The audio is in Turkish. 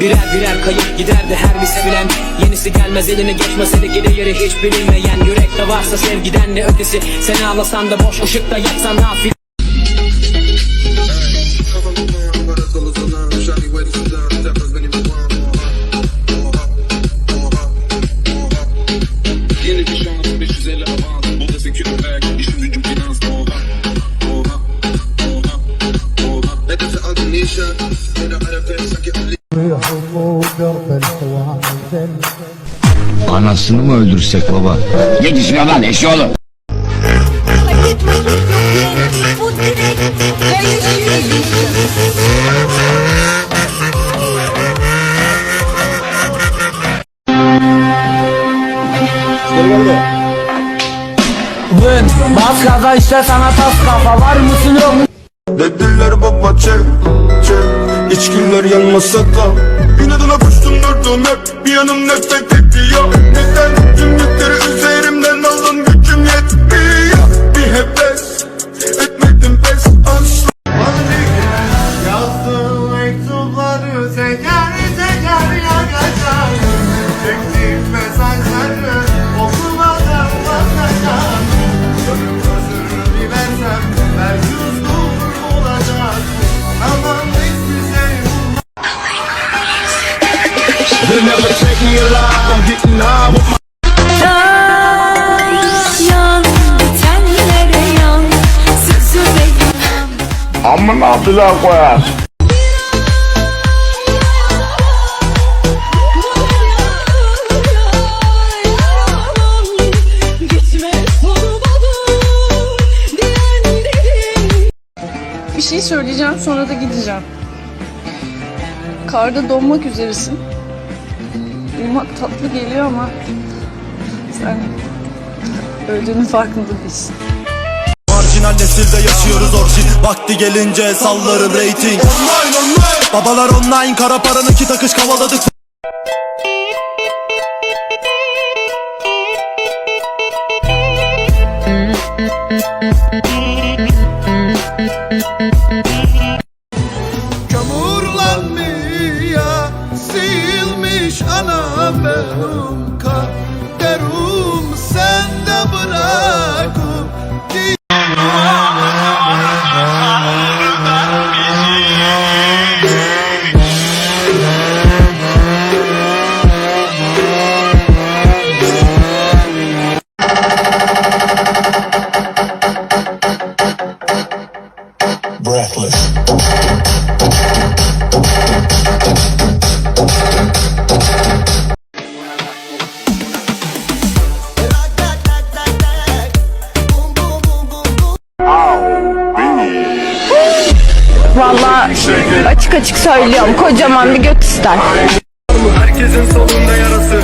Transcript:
Birer birer kayıp giderdi her bir sevilen Yenisi gelmez eline geçmese de gideri hiç bilinmeyen. Yürekte varsa sevgiden ne ötesi? Seni ağlasan da boş ışıkta yatsan nafile Yeni Anasını mı öldürsek baba? Yetişmiyor lan eşoğlu. Bu direk gelişiyor. Bas gaza işte sana tas kafa var mısın yok mu? Dediler baba çek çek İçkiler yanmasa da. İnadına koştum durdum hep. Bir yanım nefret ediyor. Neden cümletleri üzerimden Yan, tenlere yan, sözü beyan. Amına abdüllah koyar. Gitme sormadım diyenlerin Bir şey söyleyeceğim sonra da gideceğim. Karda donmak üzeresin. Uyumak tatlı geliyor ama sen öldüğünün farkında değilsin. Marjinal nesilde yaşıyoruz orijin Vakti gelince sallarım rating Online online. Babalar online kara paranın iki takış kavaladık ana benim kaderim Sen de bırakıp Valla açık açık söylüyorum kocaman bir göt ister. Herkesin solunda yarası